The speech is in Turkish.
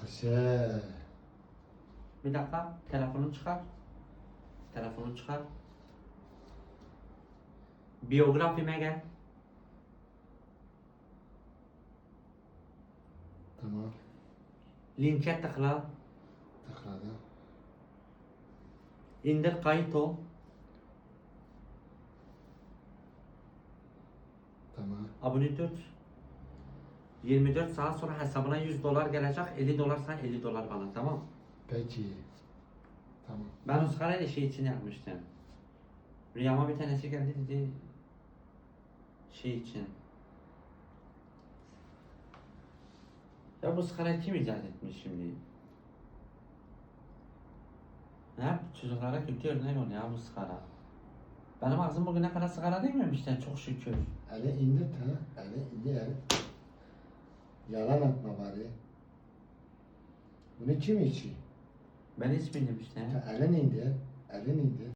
Kısa. Bir dakika. Telefonu çıkar. Telefonu çıkar. Biyografime gel. Tamam. Linke tıkla. Tıkladım. İndir kayıt ol. Tamam. Abone tut. 24 saat sonra hesabına 100 dolar gelecek. 50 dolar sen 50 dolar bana tamam. Peki. Tamam. Ben o sigarayla şey için yapmıştım. Rüyama bir tanesi geldi dedi şey için. Ya bu sigarayı kim icat etmiş şimdi? Ne? Çocuklara kötü örnek ol ya bu sigara. Benim ağzım bugüne kadar sigara değmemişti çok şükür. Ele indir ta. Ele indir. Yalan atma bari. Bunu kim içi? Ben içmedim işte. Ta elin indir. Elin indir.